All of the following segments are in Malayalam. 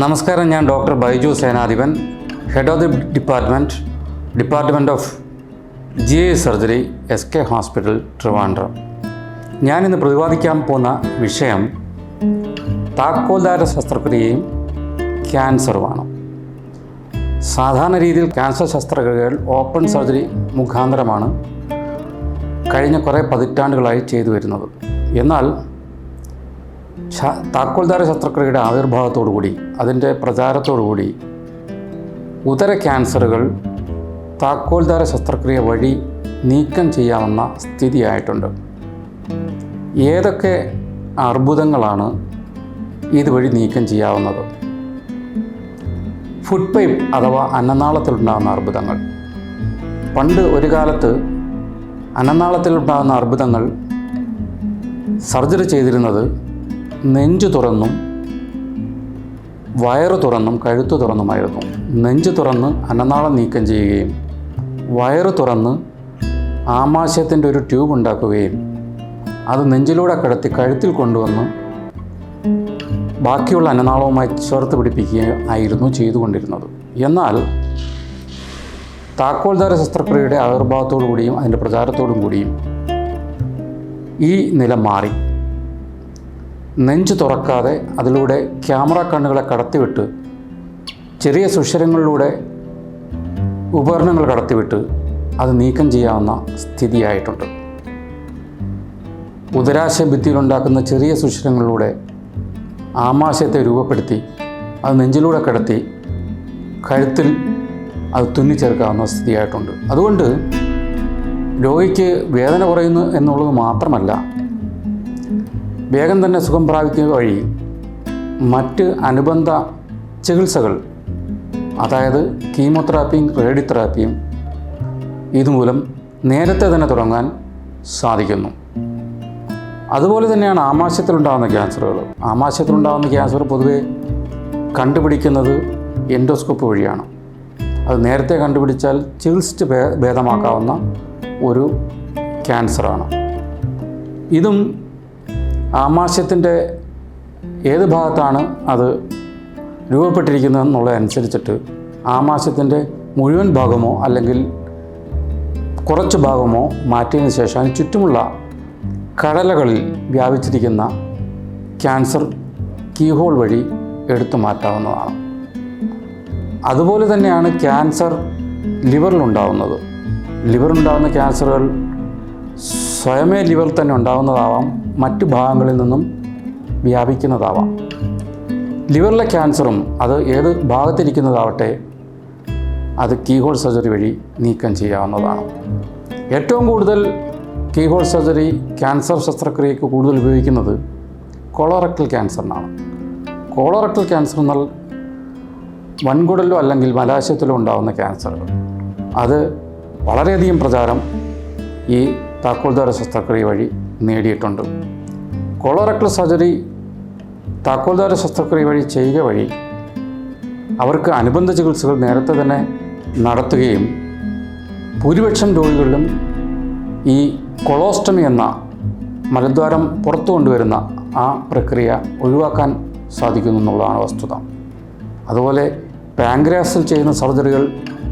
നമസ്കാരം ഞാൻ doctor Baiju Senadhipan head of the department department of G I surgery S K hospital Trivandrum. ഞാനിന്ന് പ്രതിപാദിക്കാൻ പോകുന്ന വിഷയം താക്കോൽദാര ശസ്ത്രക്രിയയും ക്യാൻസറുമാണ്. സാധാരണ രീതിയിൽ ക്യാൻസർ ശസ്ത്രക്രിയകൾ ഓപ്പൺ സർജറി മുഖാന്തരമാണ് കഴിഞ്ഞ കുറേ പതിറ്റാണ്ടുകളായി ചെയ്തു വരുന്നത്. എന്നാൽ താക്കോൽദാര ശസ്ത്രക്രിയയുടെ ആവിർഭാവത്തോടുകൂടി അതിന്റെ പ്രചാരത്തോടുകൂടി ഉദര ക്യാൻസറുകൾ താക്കോൽദാര ശസ്ത്രക്രിയ വഴി നീക്കം ചെയ്യാവുന്ന സ്ഥിതിയായിട്ടുണ്ട്. ഏതൊക്കെ അർബുദങ്ങളാണ് ഇതുവഴി നീക്കം ചെയ്യാവുന്നത്? ഫുഡ് പൈപ്പ് അഥവാ അന്നനാളത്തിലുണ്ടാകുന്ന അർബുദങ്ങൾ. പണ്ട് ഒരു കാലത്ത് അന്നനാളത്തിലുണ്ടാകുന്ന അർബുദങ്ങൾ സർജറി ചെയ്തിരുന്നത് നെഞ്ചു തുറന്നും വയറ് തുറന്നും കഴുത്ത് തുറന്നുമായിരുന്നു. നെഞ്ച് തുറന്ന് അന്നനാളം നീക്കം ചെയ്യുകയും വയറ് തുറന്ന് ആമാശയത്തിന്റെ ഒരു ട്യൂബ് ഉണ്ടാക്കുകയും അത് നെഞ്ചിലൂടെ കടത്തി കഴുത്തിൽ കൊണ്ടുവന്ന് ബാക്കിയുള്ള അന്നനാളവുമായി ചേർത്ത് പിടിപ്പിക്കുകയും ആയിരുന്നു ചെയ്തുകൊണ്ടിരുന്നത്. എന്നാൽ താക്കോൽദാര ശസ്ത്രക്രിയയുടെ ആവിർഭാവത്തോടു കൂടിയും അതിന്റെ പ്രചാരത്തോടും കൂടിയും ഈ നില മാറി. നെഞ്ച് തുറക്കാതെ അതിലൂടെ ക്യാമറ കണ്ണുകളെ കടത്തിവിട്ട് ചെറിയ സുഷരങ്ങളിലൂടെ ഉപകരണങ്ങൾ കടത്തിവിട്ട് അത് നീക്കം ചെയ്യാവുന്ന സ്ഥിതിയായിട്ടുണ്ട്. ഉദരാശയ ഭിത്തിയിലുണ്ടാക്കുന്ന ചെറിയ സുഷരങ്ങളിലൂടെ ആമാശയത്തെ രൂപപ്പെടുത്തി അത് നെഞ്ചിലൂടെ കിടത്തി കഴുത്തിൽ അത് തുന്നിച്ചേർക്കാവുന്ന സ്ഥിതിയായിട്ടുണ്ട്. അതുകൊണ്ട് രോഗിക്ക് വേദന കുറയുന്നു എന്നുള്ളത് മാത്രമല്ല വേഗം തന്നെ സുഖം പ്രാപിക്കുക വഴി മറ്റ് അനുബന്ധ ചികിത്സകൾ അതായത് കീമോതെറാപ്പിയും റേഡിയോതെറാപ്പിയും ഇതുമൂലം നേരത്തെ തന്നെ തുടങ്ങാൻ സാധിക്കുന്നു. അതുപോലെ തന്നെയാണ് ആമാശയത്തിലുണ്ടാകുന്ന ക്യാൻസറുകൾ. ആമാശയത്തിലുണ്ടാകുന്ന ക്യാൻസർ പൊതുവെ കണ്ടുപിടിക്കുന്നത് എൻഡോസ്കോപ്പ് വഴിയാണ്. അത് നേരത്തെ കണ്ടുപിടിച്ചാൽ ചികിത്സിച്ച് ഭേദമാക്കാവുന്ന ഒരു ക്യാൻസറാണ്. ഇതും ആമാശയത്തിന്റെ ഏത് ഭാഗത്താണ് അത് രൂപപ്പെട്ടിരിക്കുന്നത് എന്നുള്ളതനുസരിച്ചിട്ട് ആമാശയത്തിന്റെ മുഴുവൻ ഭാഗമോ അല്ലെങ്കിൽ കുറച്ച് ഭാഗമോ മാറ്റിയതിന് ശേഷം അതിന് ചുറ്റുമുള്ള കടലകളിൽ വ്യാപിച്ചിരിക്കുന്ന ക്യാൻസർ കീഹോൾ വഴി എടുത്തു മാറ്റാവുന്നതാണ്. അതുപോലെ തന്നെയാണ് ക്യാൻസർ ലിവറിലുണ്ടാവുന്നത്. ലിവറിലുണ്ടാകുന്ന ക്യാൻസറുകൾ സ്വയമേ ലിവർ തന്നെ ഉണ്ടാകുന്നതാവാം മറ്റു ഭാഗങ്ങളിൽ നിന്നും വ്യാപിക്കുന്നതാവാം. ലിവറിലെ ക്യാൻസറും അത് ഏത് ഭാഗത്തിരിക്കുന്നതാവട്ടെ അത് കീഹോൾ സർജറി വഴി നീക്കം ചെയ്യാവുന്നതാണ്. ഏറ്റവും കൂടുതൽ കീഹോൾ സർജറി ക്യാൻസർ ശസ്ത്രക്രിയയ്ക്ക് കൂടുതൽ ഉപയോഗിക്കുന്നത് കൊളോറക്ടൽ ക്യാൻസറിനാണ്. കോളറക്ടൽ ക്യാൻസർ എന്നാൽ വൻകുടലിലോ അല്ലെങ്കിൽ മലാശയത്തിലോ ഉണ്ടാകുന്ന ക്യാൻസറുകൾ. അത് വളരെയധികം പ്രചാരം ഈ താക്കോൽദാര ശസ്ത്രക്രിയ വഴി നേടിയിട്ടുണ്ട്. കൊളോറക്ടൽ സർജറി താക്കോൽദാര ശസ്ത്രക്രിയ വഴി ചെയ്യുക വഴി അവർക്ക് അനുബന്ധ ചികിത്സകൾ നേരത്തെ തന്നെ നടത്തുകയും ഭൂരിപക്ഷം രോഗികളിലും ഈ കൊളോസ്റ്റമി എന്ന മലദ്വാരം പുറത്തു കൊണ്ടുവരുന്ന ആ പ്രക്രിയ ഒഴിവാക്കാൻ സാധിക്കുന്നു എന്നുള്ളതാണ് വസ്തുത. അതുപോലെ പാങ്ക്രാസിൽ ചെയ്യുന്ന സർജറികൾ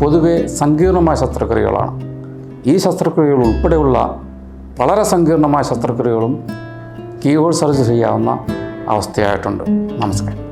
പൊതുവെ സങ്കീർണമായ ശസ്ത്രക്രിയകളാണ്. ഈ ശസ്ത്രക്രിയകൾ ഉൾപ്പെടെയുള്ള വളരെ സങ്കീർണമായ ശസ്ത്രക്രിയകളും കീഹോൾ സർജറി ചെയ്യാവുന്ന അവസ്ഥയായിട്ടുണ്ട്. നമസ്കാരം.